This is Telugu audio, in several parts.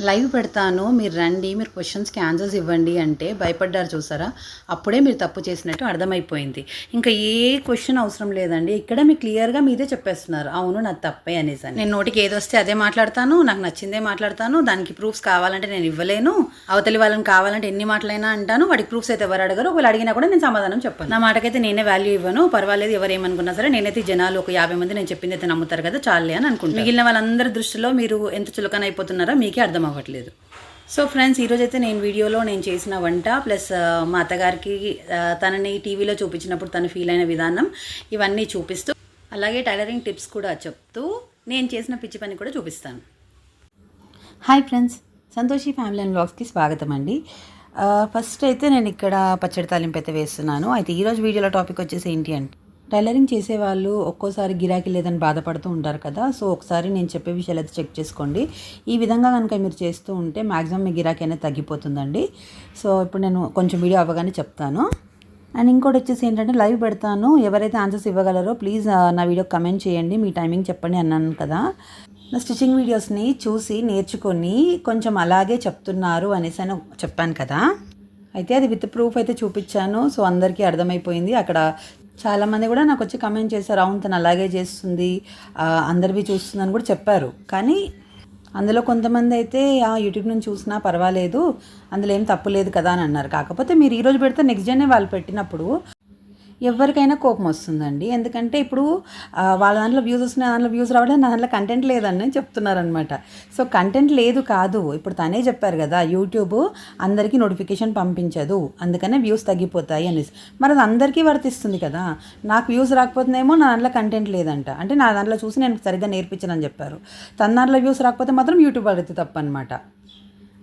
లైవ్ పెడతాను మీరు రండి మీరు క్వశ్చన్స్కి ఆన్సర్స్ ఇవ్వండి అంటే భయపడ్డారు చూసారా? అప్పుడే మీరు తప్పు చేసినట్టు అర్థమైపోయింది. ఇంకా ఏ క్వశ్చన్ అవసరం లేదండి. ఇక్కడ మీకు క్లియర్గా మీదే చెప్పేస్తున్నారు. అవును నాకు తప్పే అనేసి. నేను నోటికి ఏది వస్తే అదే మాట్లాడతాను నాకు నచ్చిందే మాట్లాడతాను దానికి ప్రూఫ్స్ కావాలంటే నేను ఇవ్వలేను అవతలి వాళ్ళని కావాలంటే ఎన్ని మాటలైనా అంటాను వాడికి ప్రూఫ్స్ అయితే ఎవరు అడగరు ఒకవేళ అడిగినా కూడా నేను సమాధానం చెప్పాను. నా మాటకైతే నేనే వాల్యూ ఇవ్వను పర్వాలేదు ఎవరు ఏమనుకున్నా సరే నేనైతే జనాలు ఒక యాభై మంది నేను చెప్పింది అయితే నమ్ముతారు కదా చాలే అని అనుకుంటాను. మిగిలిన వాళ్ళందరి దృష్టిలో మీరు ఎంత చులకన అయిపోతున్నారో మీకే అర్థం అవ్వట్లేదు. సో ఫ్రెండ్స్ ఈరోజైతే నేను వీడియోలో నేను చేసిన వంట ప్లస్ మా అత్తగారికి తనని టీవీలో చూపించినప్పుడు తను ఫీల్ అయిన విధానం ఇవన్నీ చూపిస్తూ అలాగే టైలరింగ్ టిప్స్ కూడా చెప్తూ నేను చేసిన పిచ్చి పని కూడా చూపిస్తాను. Hi friends Santoshi family and బ్లాగ్స్కి స్వాగతం అండి. ఫస్ట్ అయితే నేను ఇక్కడ పచ్చడి తాలింపు అయితే వేస్తున్నాను. అయితే ఈరోజు వీడియోలో టాపిక్ వచ్చేసి ఏంటి అంటే టైలరింగ్ చేసేవాళ్ళు ఒక్కోసారి గిరాకీ లేదని బాధపడుతూ ఉంటారు కదా. సో ఒకసారి నేను చెప్పే విషయాలు అయితే చెక్ చేసుకోండి. ఈ విధంగా కనుక మీరు చేస్తూ ఉంటే మ్యాక్సిమం మీ గిరాకీ అనేది తగ్గిపోతుందండి. సో ఇప్పుడు నేను కొంచెం వీడియో అవ్వగానే చెప్తాను. అండ్ ఇంకోటి వచ్చేసి ఏంటంటే లైవ్ పెడతాను. ఎవరైతే ఆన్సర్స్ ఇవ్వగలరో ప్లీజ్ నా వీడియో కమెంట్ చేయండి. మీ టైమింగ్ చెప్పండి అన్నాను కదా. నా స్టిచ్చింగ్ వీడియోస్ని చూసి నేర్చుకొని కొంచెం అలాగే చెప్తున్నారు అనేసి అని చెప్పాను కదా. అయితే అది విత్ ప్రూఫ్ అయితే చూపించాను. సో అందరికీ అర్థమైపోయింది. అక్కడ చాలామంది కూడా నాకు వచ్చి కమెంట్ చేశారు అవును తను అలాగే చేస్తుంది అందరివి చూస్తుందని కూడా చెప్పారు. కానీ అందులో కొంతమంది అయితే ఆ యూట్యూబ్ నుంచి చూసినా పర్వాలేదు అందులో ఏం తప్పు లేదు కదా అని అన్నారు. కాకపోతే మీరు ఈరోజు పెడితే నెక్స్ట్ డేనే వాళ్ళు పెట్టినప్పుడు ఎవరికైనా కోపం వస్తుందండి. ఎందుకంటే ఇప్పుడు వాళ్ళ దాంట్లో వ్యూస్ వస్తున్నాయి దాంట్లో వ్యూస్ రావడం నా దాంట్లో కంటెంట్ లేదని చెప్తున్నారనమాట సో కంటెంట్ లేదు కాదు. ఇప్పుడు తనే చెప్పారు కదా యూట్యూబ్ అందరికీ నోటిఫికేషన్ పంపించదు. అందుకనే వ్యూస్ తగ్గిపోతాయి అనేసి. మరి అది అందరికీ వర్తిస్తుంది కదా. నాకు వ్యూస్ రాకపోతేనేమో నా దాంట్లో కంటెంట్ లేదంట. అంటే నా దాంట్లో చూసి నేను సరిగ్గా నేర్పించనని చెప్పారు. తన దాంట్లో వ్యూస్ రాకపోతే మాత్రం యూట్యూబ్ అడిగితే తప్పనమాట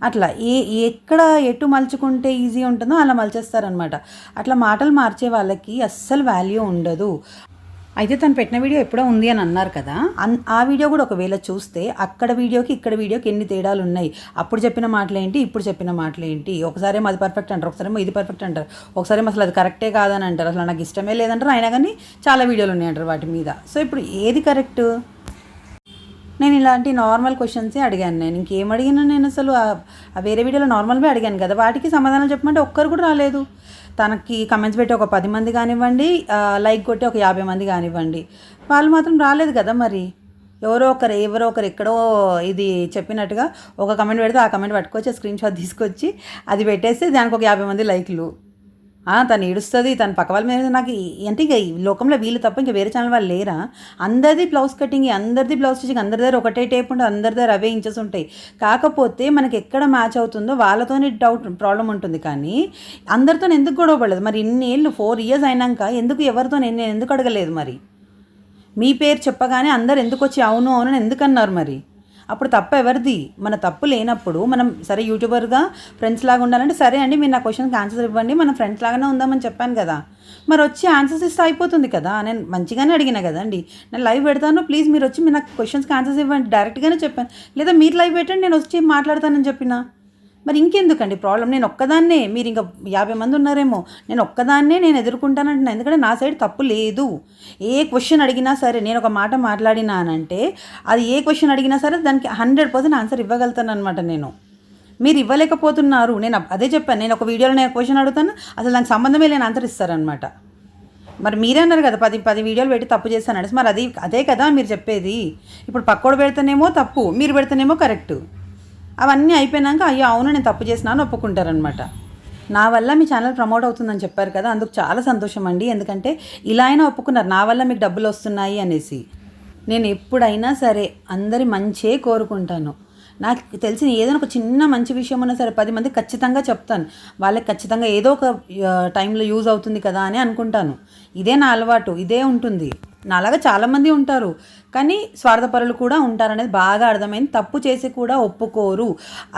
అట్లా ఏ ఎక్కడ ఎటు మలుచుకుంటే ఈజీ ఉంటుందో అలా మలిచేస్తారనమాట అట్లా మాటలు మార్చే వాళ్ళకి అస్సలు వాల్యూ ఉండదు. అయితే తను పెట్టిన వీడియో ఎప్పుడో ఉంది అని అన్నారు కదా? ఆ వీడియో కూడా ఒకవేళ చూస్తే అక్కడ వీడియోకి ఇక్కడ వీడియోకి ఎన్ని తేడాలు ఉన్నాయి? అప్పుడు చెప్పిన మాటలు ఏంటి ఇప్పుడు చెప్పిన మాటలు ఏంటి ఒకసారి అది పర్ఫెక్ట్ అంటారు ఒకసారి ఇది పర్ఫెక్ట్ అంటారు ఒకసారి అసలు అది కరెక్టే కాదని అంటారు అసలు నాకు ఇష్టమే లేదంటారు అయినా కానీ చాలా వీడియోలు ఉన్నాయంటారు వాటి మీద. సో ఇప్పుడు ఏది కరెక్ట్ నేను ఇలాంటి నార్మల్ క్వశ్చన్సే అడిగాను నేను. ఇంకేం అడిగినా నేను అసలు వేరే వీడియోలో నార్మల్వే అడిగాను కదా. వాటికి సమాధానం చెప్పమంటే ఒక్కరు కూడా రాలేదు. తనకి కమెంట్స్ పెట్టి ఒక పది మంది కానివ్వండి లైక్ కొట్టి ఒక యాభై మంది కానివ్వండి. వాళ్ళు మాత్రం రాలేదు కదా మరి. ఎవరో ఒకరు ఎవరో ఒకరు ఎక్కడో ఇది చెప్పినట్టుగా ఒక కమెంట్ పెడితే ఆ కమెంట్ పట్టుకొచ్చి స్క్రీన్ షాట్ తీసుకొచ్చి అది పెట్టేస్తే దానికి ఒక యాభై మంది లైక్లు తను ఏడుస్తుంది తను పక్క వాళ్ళ మీద నాకు అంటే ఇక ఈ లోకంలో వీళ్ళు తప్ప ఇంకా వేరే ఛానల్ వాళ్ళు లేరా? అందరిది బ్లౌజ్ కటింగ్ అందరిది బ్లౌజ్ స్టిచ్చింగ్ అందరి దగ్గర ఒకటే టేప్ ఉంటుంది అందరి దగ్గర అవే ఇంచెస్ ఉంటాయి. కాకపోతే మనకి ఎక్కడ మ్యాచ్ అవుతుందో వాళ్ళతోనే డౌట్ ప్రాబ్లం ఉంటుంది. కానీ అందరితో ఎందుకు గొడవ పడలేదు? మరి ఇన్ని ఏళ్ళు ఫోర్ ఇయర్స్ అయినాక ఎందుకు ఎవరితో నేను ఎందుకు అడగలేదు మరి? మీ పేరు చెప్పగానే అందరు ఎందుకు వచ్చి అవును అవును అని ఎందుకన్నారు మరి? అప్పుడు తప్పు ఎవరిది? మన తప్పు లేనప్పుడు మనం సరే యూట్యూబర్గా ఫ్రెండ్స్ లాగా ఉండాలంటే సరే అండి మీరు నా క్వశ్చన్కి ఆన్సర్ ఇవ్వండి మనం ఫ్రెండ్స్ లాగానే ఉందామని చెప్పాను కదా. మరి వచ్చి ఆన్సర్స్ ఇస్తే అయిపోతుంది కదా. నేను మంచిగానే అడిగిన కదండి. నేను లైవ్ పెడతాను ప్లీజ్ మీరు వచ్చి మీరు నాకు క్వశ్చన్స్కి ఆన్సర్స్ ఇవ్వండి డైరెక్ట్గానే చెప్పాను. లేదా మీరు లైవ్ పెట్టండి నేను వచ్చి మాట్లాడతానని చెప్పిన? మరి ఇంకెందుకండి? ప్రాబ్లం. నేను ఒక్కదాన్నే. మీరు ఇంకా యాభై మంది ఉన్నారేమో. నేను ఒక్కదాన్నే నేను ఎదుర్కొంటానంటున్నాను ఎందుకంటే నా సైడ్ తప్పు లేదు. ఏ క్వశ్చన్ అడిగినా సరే నేను ఒక మాట మాట్లాడినానంటే అది ఏ క్వశ్చన్ అడిగినా సరే దానికి హండ్రెడ్ పర్సెంట్ ఆన్సర్ ఇవ్వగలుగుతాను అనమాట నేను. మీరు ఇవ్వలేకపోతున్నారు. నేను అదే చెప్పాను. నేను ఒక వీడియోలో నేను క్వశ్చన్ అడుగుతాను. అసలు దానికి సంబంధమే లేని ఆన్సర్ ఇస్తారనమాట మరి మీరే అన్నారు కదా పది పది వీడియోలు పెట్టి తప్పు చేస్తాను మరి అది అదే కదా మీరు చెప్పేది. ఇప్పుడు పక్కోడు పెడితేనేమో తప్పు. మీరు పెడితేనేమో కరెక్ట్ అవన్నీ అయిపోయినాక అయ్యో అవును నేను తప్పు చేసినాను ఒప్పుకుంటారనమాట నా వల్ల మీ ఛానల్ ప్రమోట్ అవుతుందని చెప్పారు కదా అందుకు చాలా సంతోషం అండి. ఎందుకంటే ఇలా అయినా ఒప్పుకున్నారు నా వల్ల మీకు డబ్బులు వస్తున్నాయి అనేసి. నేను ఎప్పుడైనా సరే అందరి మంచే కోరుకుంటాను. నాకు తెలిసిన ఏదైనా ఒక చిన్న మంచి విషయం ఉన్నా సరే పది మంది ఖచ్చితంగా చెప్తాను. వాళ్ళకి ఖచ్చితంగా ఏదో ఒక టైంలో యూజ్ అవుతుంది కదా అని అనుకుంటాను. ఇదే నా అలవాటు ఇదే ఉంటుంది. నాలాగా చాలామంది ఉంటారు. కానీ స్వార్థపరులు కూడా ఉంటారనేది బాగా అర్థమైంది. తప్పు చేసి కూడా ఒప్పుకోరు.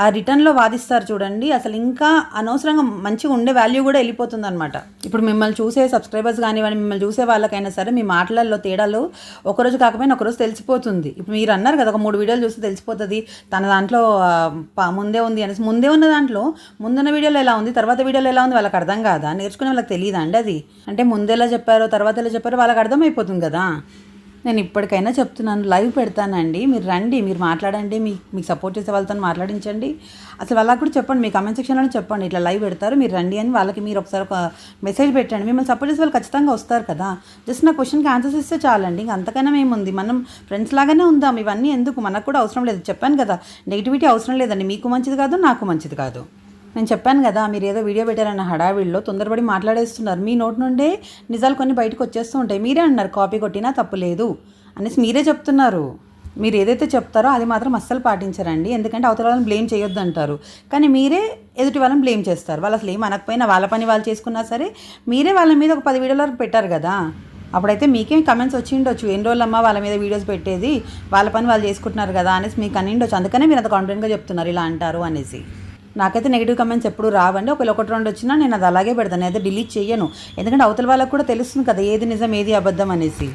ఆ రిటర్న్లో వాదిస్తారు చూడండి. అసలు ఇంకా అనవసరంగా మంచిగా ఉండే వాల్యూ కూడా వెళ్ళిపోతుంది అనమాట ఇప్పుడు మిమ్మల్ని చూసే సబ్స్క్రైబర్స్ కానివ్వండి మిమ్మల్ని చూసే వాళ్ళకైనా సరే మీ మాటలలో తేడాలు ఒకరోజు కాకపోయినా ఒకరోజు తెలిసిపోతుంది. ఇప్పుడు మీరు అన్నారు కదా ఒక మూడు వీడియోలు చూస్తే తెలిసిపోతుంది. తన దాంట్లో ముందే ఉంది అనేసి. ముందే ఉన్న దాంట్లో ముందున్న వీడియోలో ఎలా ఉంది తర్వాత వీడియోలో ఎలా ఉంది వాళ్ళకి అర్థం కాదా? నేర్చుకునే వాళ్ళకి తెలియదా అండి అది? అంటే ముందెలా చెప్పారో తర్వాత ఎలా చెప్పారో వాళ్ళకి అర్థమైపోతుంది కదా. నేను ఇప్పటికైనా చెప్తున్నాను లైవ్ పెడతానండి. మీరు రండి మీరు మాట్లాడండి మీ మీకు సపోర్ట్ చేసే వాళ్ళతో మాట్లాడించండి. అసలు వాళ్ళకి కూడా చెప్పండి మీ కామెంట్ సెక్షన్లో చెప్పండి. ఇట్లా లైవ్ పెడతారు మీరు రండి అని వాళ్ళకి మీరు ఒకసారి ఒక మెసేజ్ పెట్టండి. మిమ్మల్ని సపోర్ట్ చేసే వాళ్ళు ఖచ్చితంగా వస్తారు కదా. జస్ట్ నా క్వశ్చన్కి ఆన్సర్స్ ఇస్తే చాలండి. ఇంకా అంతకైనా ఏముంది? మనం ఫ్రెండ్స్ లాగానే ఉందాం. ఇవన్నీ ఎందుకు? మనకు కూడా అవసరం లేదు. చెప్పాను కదా నెగిటివిటీ అవసరం లేదండి. మీకు మంచిది కాదు నాకు మంచిది కాదు. నేను చెప్పాను కదా మీరు ఏదో వీడియో పెట్టారన్న హడావిడిలో తొందరపడి మాట్లాడేస్తున్నారు. మీ నోటి నుండే నిజాలు కొన్ని బయటకు వచ్చేస్తూ ఉంటాయి. మీరే అన్నారు కాపీ కొట్టినా తప్పు లేదు అనేసి మీరే చెప్తున్నారు. మీరు ఏదైతే చెప్తారో అది మాత్రం అస్సలు పాటించరండి. ఎందుకంటే అవతల వాళ్ళని బ్లేమ్ చేయొద్దు అంటారు. కానీ మీరే ఎదుటి వాళ్ళని బ్లేమ్ చేస్తారు. వాళ్ళు అసలు ఏం అనకపోయినా వాళ్ళ పని వాళ్ళు చేసుకున్నా సరే మీరే వాళ్ళ మీద ఒక పది వీడియోల వరకు పెట్టారు కదా. అప్పుడైతే మీకేం కమెంట్స్ వచ్చి ఉండొచ్చు. ఎన్ని రోజులమ్మా వాళ్ళ మీద వీడియోస్ పెట్టేది? వాళ్ళ పని వాళ్ళు చేసుకుంటున్నారు కదా అనేసి మీకు అని ఉండొచ్చు అందుకనే మీరు అంత కాన్ఫిడెంట్గా చెప్తున్నారు ఇలా అంటారు అనేసి. నాకైతే నెగిటివ్ కమెంట్స్ ఎప్పుడు రావండి. ఒకవేళ ఒకటి రెండు వచ్చినా నేను అది అలాగే పెడతాను. అయితే డిలీట్ చేయను ఎందుకంటే అవతల వాళ్ళకు కూడా తెలుస్తుంది కదా ఏది నిజం ఏది అబద్ధం అనేసి.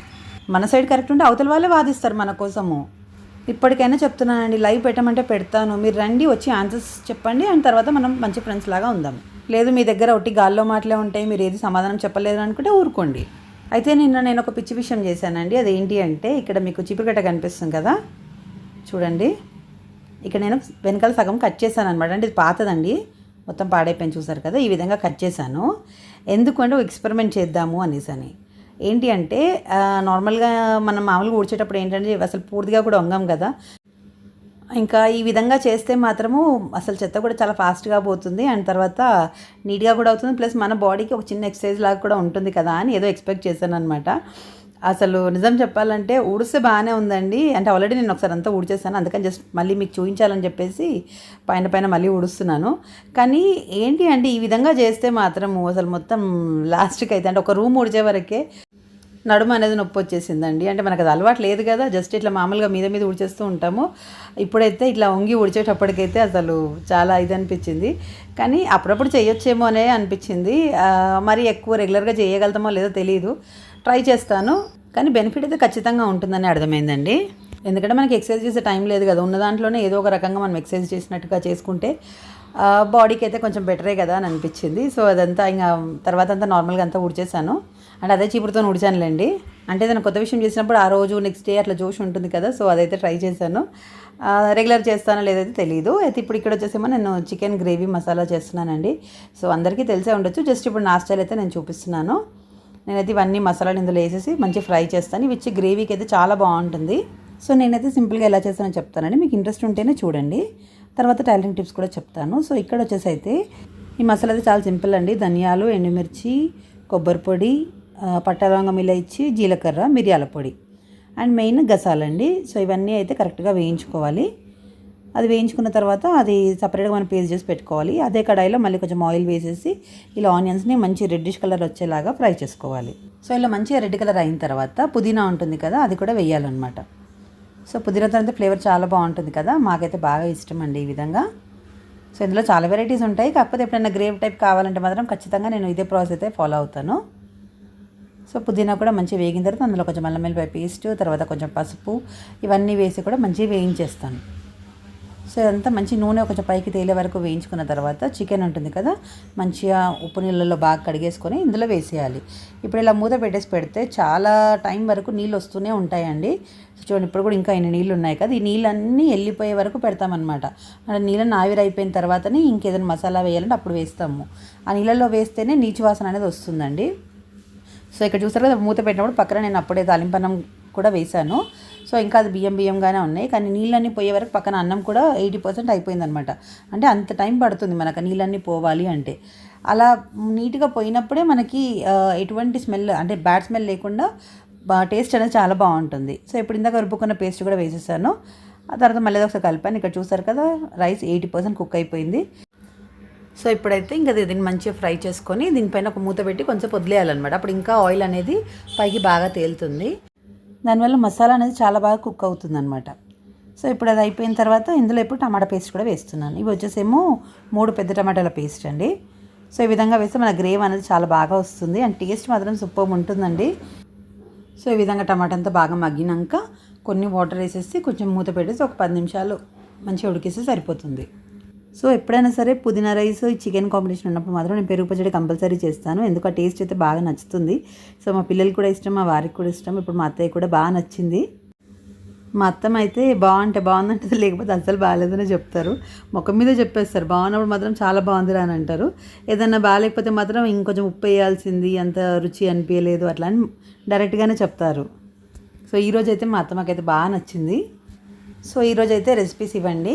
మన సైడ్ కరెక్ట్ ఉంటే అవతల వాళ్ళే వాదిస్తారు మన కోసము. ఇప్పటికైనా చెప్తున్నానండి లైవ్ పెట్టమంటే పెడతాను. మీరు రండి వచ్చి ఆన్సర్స్ చెప్పండి. అండ్ తర్వాత మనం మంచి ఫ్రెండ్స్ లాగా ఉందాం. లేదు మీ దగ్గర ఒట్టి గాల్లో మాటలే ఉంటాయి. మీరు ఏది సమాధానం చెప్పలేదు అనుకుంటే ఊరుకోండి. అయితే నిన్న నేను ఒక పిచ్చి విషయం చేశానండి. అదేంటి అంటే ఇక్కడ మీకు చీపురుగట్ట కనిపిస్తుంది కదా. చూడండి. ఇక్కడ నేను వెనకాల సగం కట్ చేశాను అనమాట అంటే ఇది పాతదండి. మొత్తం పాడైపోయింది చూసారు కదా? ఈ విధంగా కట్ చేశాను. ఎందుకంటే ఎక్స్పెరిమెంట్ చేద్దాము అనేసి అని ఏంటి అంటే నార్మల్గా మనం మామూలుగా ఊడ్చేటప్పుడు ఏంటంటే అసలు పూర్తిగా కూడా వంగం కదా. ఇంకా ఈ విధంగా చేస్తే మాత్రము అసలు చెత్త కూడా చాలా ఫాస్ట్గా పోతుంది. అండ్ తర్వాత నీట్గా కూడా అవుతుంది. ప్లస్ మన బాడీకి ఒక చిన్న ఎక్సర్సైజ్ లాగా కూడా ఉంటుంది కదా అని ఏదో ఎక్స్పెక్ట్ చేశాను అనమాట అసలు నిజం చెప్పాలంటే ఊడిస్తే బాగానే ఉందండి. అంటే ఆల్రెడీ నేను ఒకసారి అంతా ఊడ్చేసాను అందుకని జస్ట్ మళ్ళీ మీకు చూపించాలని చెప్పేసి పైన పైన మళ్ళీ ఊడుస్తున్నాను. కానీ ఏంటి అంటే ఈ విధంగా చేస్తే మాత్రము అసలు మొత్తం లాస్ట్కి అయితే అంటే ఒక రూమ్ ఉడిచే వరకే నడుము అనేది నొప్పి వచ్చేసిందండి. అంటే మనకు అది అలవాటు లేదు కదా జస్ట్ ఇట్లా మామూలుగా మీద మీద ఉడిచేస్తూ ఉంటాము. ఇప్పుడైతే ఇట్లా వంగి ఉడిచేటప్పటికైతే అసలు చాలా ఇది అనిపించింది. కానీ అప్పుడప్పుడు చేయొచ్చేమో అనే అనిపించింది. మరి ఎక్కువ రెగ్యులర్గా చేయగలుగుతామో లేదో తెలియదు ట్రై చేస్తాను. కానీ బెనిఫిట్ అయితే ఖచ్చితంగా ఉంటుందని అర్థమైందండి. ఎందుకంటే మనకి ఎక్సర్సైజ్ చేసే టైం లేదు కదా. ఉన్న దాంట్లోనే ఏదో ఒక రకంగా మనం ఎక్సర్సైజ్ చేసినట్టుగా చేసుకుంటే బాడీకి అయితే కొంచెం బెటరే కదా అని అనిపించింది. సో అదంతా ఇంకా తర్వాత అంతా నార్మల్గా అంతా ఉడిచేసాను అండ్ అదే చీపురుతో ఉడిచానులేండి అంటే ఏదైనా కొత్త విషయం చేసినప్పుడు ఆ రోజు నెక్స్ట్ డే అట్లా జోష్ ఉంటుంది కదా. సో అదైతే ట్రై చేశాను. రెగ్యులర్ చేస్తానో లేదైతే తెలియదు అయితే ఇప్పుడు ఇక్కడ వచ్చేసేమో నేను చికెన్ గ్రేవీ మసాలా చేస్తున్నానండి. సో అందరికీ తెలిసే ఉండొచ్చు. జస్ట్ ఇప్పుడు నా స్టైల్ అయితే నేను చూపిస్తున్నాను. నేనైతే ఇవన్నీ మసాలాలు ఇందులో వేసేసి మంచి ఫ్రై చేస్తాను. ఇవి ఇచ్చి గ్రేవీకి అయితే చాలా బాగుంటుంది. సో నేనైతే సింపుల్గా ఎలా చేస్తానో చెప్తానండి. మీకు ఇంట్రెస్ట్ ఉంటేనే చూడండి. తర్వాత టైలరింగ్ టిప్స్ కూడా చెప్తాను. సో ఇక్కడ వచ్చేసి అయితే ఈ మసాలా అయితే చాలా సింపుల్ అండి. ధనియాలు ఎండుమిర్చి కొబ్బరి పొడి పట్టలవంగ పట్ట ఇచ్చి ఇలాచి జీలకర్ర మిరియాల పొడి. And main గసాలండి. సో ఇవన్నీ అయితే కరెక్ట్గా వేయించుకోవాలి. అది వేయించుకున్న తర్వాత అది సపరేట్గా మనం పేస్ట్ చేసి పెట్టుకోవాలి. అదే కడాయిలో మళ్ళీ కొంచెం ఆయిల్ వేసేసి ఇలా ఆనియన్స్ని మంచి రెడ్డిష్ కలర్ వచ్చేలాగా ఫ్రై చేసుకోవాలి. సో ఇలా మంచిగా రెడ్ కలర్ అయిన తర్వాత పుదీనా ఉంటుంది కదా అది కూడా వేయాలన్నమాట. సో పుదీనా తర్వాత ఫ్లేవర్ చాలా బాగుంటుంది కదా మాకైతే బాగా ఇష్టం అండి ఈ విధంగా. సో ఇందులో చాలా వెరైటీస్ ఉంటాయి. కాకపోతే ఎప్పుడైనా గ్రేవ్ టైప్ కావాలంటే మాత్రం ఖచ్చితంగా నేను ఇదే ప్రాసెస్ అయితే ఫాలో అవుతాను. సో పుదీనా కూడా మంచిగా వేగిన తర్వాత అందులో కొంచెం అల్లం వెల్లిపాయ పేస్ట్ తర్వాత కొంచెం పసుపు ఇవన్నీ వేసి కూడా మంచిగా వేయించేస్తాను. సో ఇదంతా మంచి నూనె కొంచెం పైకి తేలే వరకు వేయించుకున్న తర్వాత చికెన్ ఉంటుంది కదా మంచిగా ఉప్పు నీళ్ళలో బాగా కడిగేసుకొని ఇందులో వేసేయాలి. ఇప్పుడు ఇలా మూత పెట్టేసి పెడితే చాలా టైం వరకు నీళ్ళు వస్తూనే ఉంటాయండి. చూడండి ఇప్పుడు కూడా ఇంకా ఇన్ని నీళ్ళు ఉన్నాయి కదా ఈ నీళ్ళన్నీ వెళ్ళిపోయే వరకు పెడతామన్నమాట. అంటే నీళ్ళని ఆవిరి అయిపోయిన తర్వాతనే ఇంకేదైనా మసాలా వేయాలంటే అప్పుడు వేస్తాము. ఆ నీళ్ళలో వేస్తేనే నీచు వాసన అనేది వస్తుందండి. సో ఇక్కడ చూసారు కదా మూత పెట్టినప్పుడు పక్కన నేను అప్పుడే తాలింపన్నం కూడా వేశాను. సో ఇంకా అది బియ్యం బియ్యంగానే ఉన్నాయి. కానీ నీళ్ళన్నీ పోయే వరకు పక్కన అన్నం కూడా ఎయిటీ పర్సెంట్ అయిపోయిందనమాట అంటే అంత టైం పడుతుంది మనకు నీళ్ళన్నీ పోవాలి అంటే. అలా నీట్గా పోయినప్పుడే మనకి ఎటువంటి స్మెల్ అంటే బ్యాడ్ స్మెల్ లేకుండా టేస్ట్ అనేది చాలా బాగుంటుంది. సో ఇప్పుడు ఇందాక రుబ్బుకున్న పేస్ట్ కూడా వేసేసాను. ఆ తర్వాత మళ్ళీ ఒకసారి కలిపాను. ఇక్కడ చూసారు కదా రైస్ ఎయిటీ పర్సెంట్ కుక్ అయిపోయింది. సో ఇప్పుడైతే ఇంకా దీన్ని మంచిగా ఫ్రై చేసుకొని దీనిపైన ఒక మూత పెట్టి కొంచెం వదిలేయాలన్నమాట అప్పుడు ఇంకా ఆయిల్ అనేది పైకి బాగా తేలుతుంది. దానివల్ల మసాలా అనేది చాలా బాగా కుక్ అవుతుందన్నమాట. సో ఇప్పుడు అది అయిపోయిన తర్వాత ఇందులో ఇప్పుడు టమాటా పేస్ట్ కూడా వేస్తున్నాను. ఇవి వచ్చేసేమో మూడు పెద్ద టమాటాల పేస్ట్ అండి. సో ఈ విధంగా వేస్తే మన గ్రేవ్ అనేది చాలా బాగా వస్తుంది. అండ్ టేస్ట్ మాత్రం సూపర్ ఉంటుందండి. సో ఈ విధంగా టమాటా అంతా బాగా మగ్గినాక కొన్ని వాటర్ వేసేసి కొంచెం మూత పెట్టేసి ఒక పది నిమిషాలు మంచిగా ఉడికేస్తే సరిపోతుంది. సో ఎప్పుడైనా సరే పుదీనా రైస్ చికెన్ కాంబినేషన్ ఉన్నప్పుడు మాత్రం నేను పెరుగు పచ్చడి కంపల్సరీ చేస్తాను. ఎందుకు? ఆ టేస్ట్ అయితే బాగా నచ్చుతుంది. సో మా పిల్లలు కూడా ఇష్టం మా వారికి కూడా ఇష్టం. ఇప్పుడు మా అత్తయ్య కూడా బాగా నచ్చింది. మా అత్తమ్మ అయితే బాగుంటే బాగుందంటే లేకపోతే అసలు బాగాలేదని చెప్తారు. ముఖం మీద చెప్పేస్తారు. బాగున్నప్పుడు మాత్రం చాలా బాగుందిరా అని అంటారు. ఏదన్నా బాగాలేకపోతే మాత్రం ఇంకొంచెం ఉప్పు వేయాల్సింది అంత రుచి అనిపించలేదు అట్లా అని డైరెక్ట్గానే చెప్తారు. సో ఈరోజైతే అయితే మా అత్తమ్మకైతే బాగా నచ్చింది. సో ఈరోజైతే రెసిపీస్ ఇవ్వండి.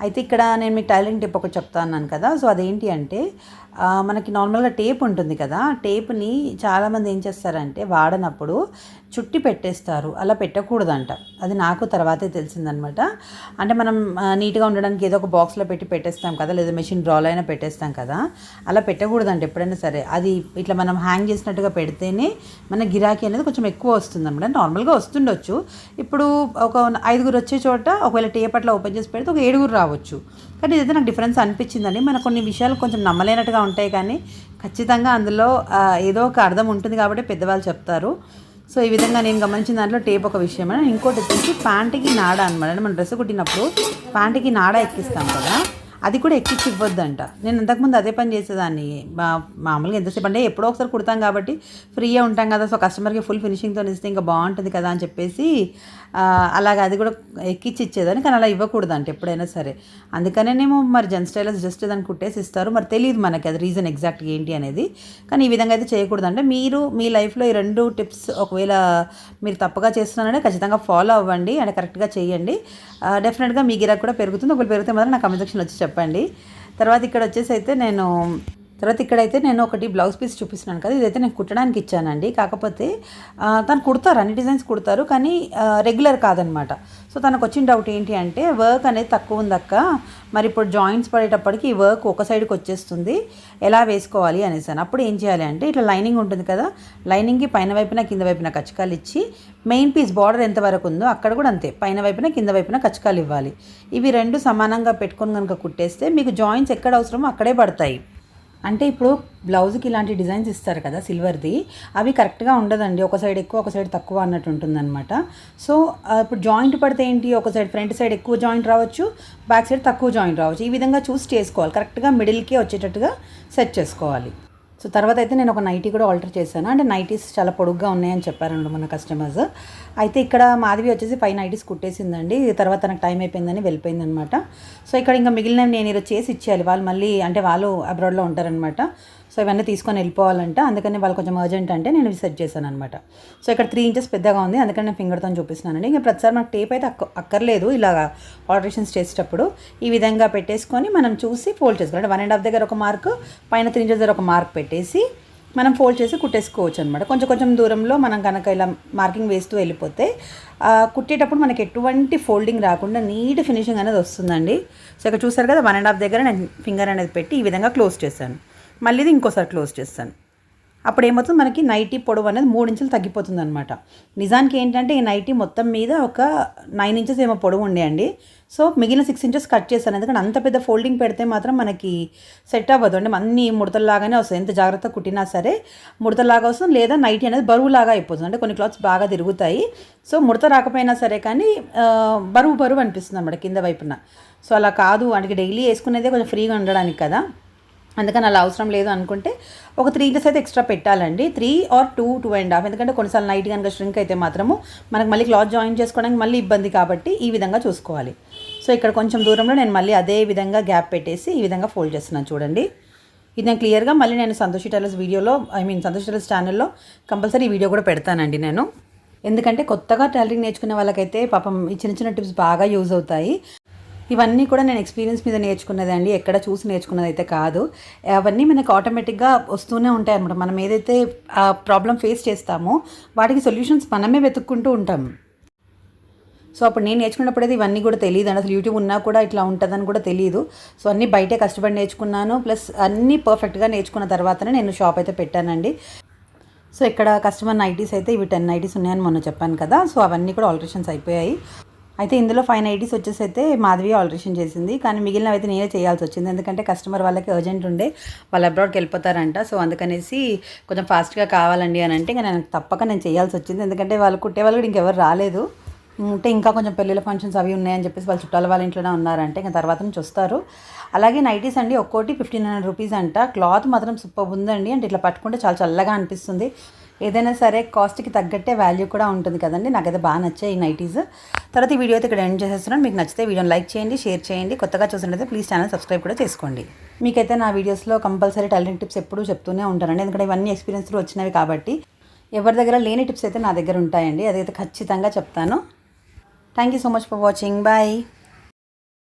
అయితే ఇక్కడ నేను మీకు టైలరింగ్ టిప్ ఒకటి చెప్తా అన్నాను కదా. సో అదేంటి అంటే మనకి నార్మల్గా టేప్ ఉంటుంది కదా. టేప్ని చాలామంది ఏం చేస్తారంటే వాడనప్పుడు చుట్టి పెట్టేస్తారు. అలా పెట్టకూడదంట. అది నాకు తర్వాతే తెలిసిందనమాట. అంటే మనం నీట్గా ఉండడానికి ఏదో ఒక బాక్స్లో పెట్టి పెట్టేస్తాం కదా లేదా మెషిన్ డ్రాల్ అయినా పెట్టేస్తాం కదా అలా పెట్టకూడదంట ఎప్పుడైనా సరే. అది ఇట్లా మనం హ్యాంగ్ చేసినట్టుగా పెడితేనే మన గిరాకీ అనేది కొంచెం ఎక్కువ వస్తుంది అనమాట నార్మల్గా వస్తుండొచ్చు. ఇప్పుడు ఒక ఐదుగురు వచ్చే చోట ఒకవేళ టేప్ అట్లా ఓపెన్ చేసి పెడితే ఒక ఏడుగురు రావచ్చు. కానీ ఇదైతే నాకు డిఫరెన్స్ అనిపించిందండి మన కొన్ని విషయాలు కొంచెం నమ్మలేనట్టుగా ఉంటాయి కానీ ఖచ్చితంగా అందులో ఏదో ఒక అర్థం ఉంటుంది కాబట్టి పెద్దవాళ్ళు చెప్తారు. సో ఈ విధంగా నేను గమనించిన దాంట్లో టేప్ ఒక విషయం ఇంకోటి వచ్చేసి ప్యాంటుకి నాడ అనమాట మనం డ్రెస్ కుట్టినప్పుడు ప్యాంటుకి నాడ ఎక్కిస్తాం కదా. అది కూడా ఎక్కించి ఇవ్వద్దంట. నేను ఇంతకుముందు అదే పని చేసేదాన్ని. మా మామూలుగా ఎంతసేపు అంటే ఎప్పుడో ఒకసారి కుడతాం కాబట్టి ఫ్రీగా ఉంటాం కదా సో కస్టమర్కి ఫుల్ ఫినిషింగ్తో ఇస్తే ఇంకా బాగుంటుంది కదా అని చెప్పేసి అలాగే అది కూడా ఎక్కించి ఇచ్చేదాన్ని. కానీ అలా ఇవ్వకూడదు ఎప్పుడైనా సరే. అందుకనేనేమో మరి జెన్ స్టైలర్స్ జస్ట్ దాన్ని కుట్టేసి ఇస్తారు. మరి తెలియదు మనకి అది రీజన్ ఎగ్జాక్ట్ ఏంటి అనేది. కానీ ఈ విధంగా అయితే చేయకూడదు అంటే మీరు మీ లైఫ్లో ఈ రెండు టిప్స్ ఒకవేళ మీరు తప్పుగా చేస్తున్నారంటే ఖచ్చితంగా ఫాలో అవ్వండి. అంటే కరెక్ట్గా చేయండి. డెఫినెట్గా మీ గిరాక్ కూడా పెరుగుతుంది. ఒకవేళ పెరిగితే మాత్రం నాకు కమెంట్ సెక్షన్ వచ్చి చెప్పండి. చెప్పండి. తర్వాత ఇక్కడ వచ్చేసి అయితే నేను తర్వాత ఇక్కడైతే నేను ఒకటి బ్లౌజ్ పీస్ చూపిస్తున్నాను కదా ఇదైతే నేను కుట్టడానికి ఇచ్చానండి. కాకపోతే తను కుడతారు అన్ని డిజైన్స్ కుడతారు కానీ రెగ్యులర్ కాదనమాట. సో తనకు వచ్చిన డౌట్ ఏంటి అంటే వర్క్ అనేది తక్కువ ఉందక్క మరి ఇప్పుడు జాయింట్స్ పడేటప్పటికి ఈ వర్క్ ఒక సైడ్కి వచ్చేస్తుంది ఎలా వేసుకోవాలి అనేసి అని. అప్పుడు ఏం చేయాలి అంటే ఇట్లా లైనింగ్ ఉంటుంది కదా లైనింగ్కి పైన వైపున కింద వైపున కచ్చకాలు ఇచ్చి మెయిన్ పీస్ బార్డర్ ఎంత వరకు ఉందో అక్కడ కూడా అంతే. పైన వైపున కింద వైపున కచ్చకాలు ఇవ్వాలి. ఇవి రెండు సమానంగా పెట్టుకొని కనుక కుట్టేస్తే మీకు జాయింట్స్ ఎక్కడ అవసరమో అక్కడే పడతాయి. అంటే ఇప్పుడు బ్లౌజ్కి ఇలాంటి డిజైన్స్ ఇస్తారు కదా సిల్వర్ది అవి కరెక్ట్గా ఉండదండి. ఒక సైడ్ ఎక్కువ ఒక సైడ్ తక్కువ అన్నట్టు ఉంటుందన్నమాట. సో ఇప్పుడు జాయింట్ పడితే ఏంటి? ఒక సైడ్ ఫ్రంట్ సైడ్ ఎక్కువ జాయింట్ రావచ్చు బ్యాక్ సైడ్ తక్కువ జాయింట్ రావచ్చు. ఈ విధంగా చూస్ చేసుకోవాలి. కరెక్ట్గా మిడిల్కే వచ్చేటట్టుగా సెట్ చేసుకోవాలి. సో తర్వాత అయితే నేను ఒక నైటీ కూడా ఆల్టర్ చేశాను. అంటే నైటీస్ చాలా పొడుగ్గా ఉన్నాయని చెప్పారండి మన కస్టమర్స్. అయితే ఇక్కడ మాధవి వచ్చేసి ఫైవ్ నైటీస్ కుట్టేసిందండి. తర్వాత నాకు టైం అయిపోయిందని వెళ్ళిపోయింది అనమాట సో ఇక్కడ ఇంకా మిగిలిన నేను ఈరోజు చేసి ఇచ్చేయాలి. వాళ్ళు మళ్ళీ అంటే వాళ్ళు అబ్రాడ్లో ఉంటారనమాట. సో ఇవన్నీ తీసుకొని వెళ్ళిపోవాలంట అందుకని వాళ్ళు కొంచెం అర్జెంట్ అంటే నేను సెట్ చేశాను అనమాట సో ఇక్కడ త్రీ ఇంచెస్ పెద్దగా ఉంది అందుకని నేను ఫింగర్తో చూపిస్తున్నానండి. ఇంకా ప్రతిసారి మనకు టేప్ అయితే అక్క అక్కర్లేదు ఇలాగ ఆల్టరేషన్స్ చేసేటప్పుడు. ఈ విధంగా పెట్టేసుకొని మనం చూసి ఫోల్డ్ చేసుకోవాలి. వన్ అండ్ హాఫ్ దగ్గర ఒక మార్క్ పైన త్రీ ఇంచెస్ దగ్గర ఒక మార్క్ పెట్టేసి మనం ఫోల్డ్ చేసి కుట్టేసుకోవచ్చు అనమాట కొంచెం కొంచెం దూరంలో మనం కనుక ఇలా మార్కింగ్ వేస్తూ వెళ్ళిపోతే కుట్టేటప్పుడు మనకి ఎటువంటి ఫోల్డింగ్ రాకుండా నీట్ ఫినిషింగ్ అనేది వస్తుందండి. సో ఇక్కడ చూసారు కదా వన్ అండ్ హాఫ్ దగ్గర నేను ఫింగర్ అనేది పెట్టి ఈ విధంగా క్లోజ్ చేశాను. మళ్ళీ ఇది ఇంకోసారి క్లోజ్ చేస్తాను. అప్పుడు ఏమవుతుంది? మనకి నైటీ పొడవు అనేది మూడు ఇంచులు తగ్గిపోతుంది అనమాట నిజానికి ఏంటంటే ఈ నైటీ మొత్తం మీద ఒక నైన్ ఇంచెస్ ఏమో పొడవు ఉండేయండి సో మిగిలిన సిక్స్ ఇంచెస్ కట్ చేస్తాను ఎందుకంటే అంత పెద్ద ఫోల్డింగ్ పెడితే మాత్రం మనకి సెట్ అవ్వదు. అంటే అన్ని ముడతల్లాగానే వస్తుంది ఎంత జాగ్రత్త కుట్టినా సరే ముడతలాగా వస్తుంది. లేదా నైటీ అనేది బరువులాగా అయిపోతుంది. అంటే కొన్ని క్లాత్స్ బాగా తిరుగుతాయి. సో ముడత రాకపోయినా సరే కానీ బరువు బరువు అనిపిస్తుంది అనమాట కింద వైపున. సో అలా కాదు. అంటే డైలీ వేసుకునేదే కొంచెం ఫ్రీగా ఉండడానికి కదా. అందుకని అలా అవసరం లేదు అనుకుంటే ఒక త్రీ ఇంచెస్ అయితే ఎక్స్ట్రా పెట్టాలండి. Three or two two and half. ఎందుకంటే కొన్నిసార్లు నైట్ కనుక స్ట్రింక్ అయితే మాత్రము మనకు మళ్ళీ క్లాత్ జాయిన్ చేసుకోవడానికి మళ్ళీ ఇబ్బంది కాబట్టి ఈ విధంగా చూసుకోవాలి. సో ఇక్కడ కొంచెం దూరంలో నేను మళ్ళీ అదే విధంగా గ్యాప్ పెట్టేసి ఈ విధంగా ఫోల్డ్ చేస్తున్నాను చూడండి. ఇది నేను క్లియర్గా మళ్ళీ నేను సంతోషి టైలర్స్ వీడియోలో ఐ మీన్ సంతోషి టైలర్స్ ఛానల్లో కంపల్సరీ ఈ వీడియో కూడా పెడతానండి నేను. ఎందుకంటే కొత్తగా టైలరింగ్ నేర్చుకునే వాళ్ళకైతే పాపం ఈ చిన్న చిన్న టిప్స్ బాగా యూజ్ అవుతాయి. ఇవన్నీ కూడా నేను ఎక్స్పీరియన్స్ మీద నేర్చుకున్నది అండి. ఎక్కడ చూసి నేర్చుకున్నది అయితే కాదు. అవన్నీ మనకు ఆటోమేటిక్గా వస్తూనే ఉంటాయి అనమాట మనం ఏదైతే ఆ ప్రాబ్లం ఫేస్ చేస్తామో వాటికి సొల్యూషన్స్ మనమే వెతుక్కుంటూ ఉంటాం. సో అప్పుడు నేను నేర్చుకున్నప్పుడు అయితే ఇవన్నీ కూడా తెలియదు. అండి అసలు యూట్యూబ్ ఉన్నా కూడా ఇట్లా ఉంటుందని కూడా తెలియదు. సో అన్నీ బయటే కష్టపడి నేర్చుకున్నాను. ప్లస్ అన్నీ పర్ఫెక్ట్గా నేర్చుకున్న తర్వాతనే నేను షాప్ అయితే పెట్టానండి. సో ఇక్కడ కస్టమర్ నైటీస్ అయితే ఇవి టెన్ నైటీస్ ఉన్నాయని మొన్న చెప్పాను కదా. సో అవన్నీ కూడా ఆల్టరేషన్స్ అయిపోయాయి. అయితే ఇందులో ఫైవ్ నైటీస్ వచ్చేసి అయితే మాధవి ఆల్టరేషన్ చేసింది. కానీ మిగిలినవి అయితే నేనే చేయాల్సి వచ్చింది. ఎందుకంటే కస్టమర్ వాళ్ళకి అర్జెంట్ ఉండే వాళ్ళు అబ్రాడ్కి వెళ్ళిపోతారంట. సో అందుకనేసి కొంచెం ఫాస్ట్గా కావాలండి అని అంటే ఇంకా నేను తప్పక నేను చేయాల్సి వచ్చింది. ఎందుకంటే వాళ్ళు కుట్టే వాళ్ళు కూడా ఇంకెవరు రాలేదు. ఉంటే ఇంకా కొంచెం పెళ్ళిళ్ళ ఫంక్షన్స్ అవి ఉన్నాయని చెప్పేసి వాళ్ళ చుట్టాల వాళ్ళ ఇంట్లోనే ఉన్నారంటే ఇంకా తర్వాత నుంచి వస్తారు. అలాగే నైటీస్ అండి ఒక్కోటి ఫిఫ్టీన్ హండ్రెడ్ రూపీస్ అంట. క్లాత్ మాత్రం సూపర్ ఉందండి. అంటే ఇట్లా పట్టుకుంటే చాలా చల్లగా అనిపిస్తుంది. ఏదైనా సరే కాస్ట్కి తగ్గట్టే వాల్యూ కూడా ఉంటుంది కదండి. నాకైతే బాగా నచ్చాయి ఈ నైటీస్. తర్వాత ఈ వీడియో అయితే ఇక్కడ ఎండ్ చేసేస్తున్నాను. మీకు నచ్చితే వీడియోని లైక్ చేయండి షేర్ చేయండి. కొత్తగా చూసినట్లయితే ప్లీజ్ ఛానల్ సబ్స్క్రైబ్ కూడా చేసుకోండి. మీకైతే నా వీడియోస్లో కంపల్సరీ టైలరింగ్ టిప్స్ ఎప్పుడూ చెప్తూనే ఉంటానండి. ఎందుకంటే ఇవన్నీ ఎక్స్పీరియన్స్ వచ్చినవి కాబట్టి ఎవరి దగ్గర లేని టిప్స్ అయితే నా దగ్గర ఉంటాయండి. అదైతే ఖచ్చితంగా చెప్తాను. Thank you so much for watching. Bye.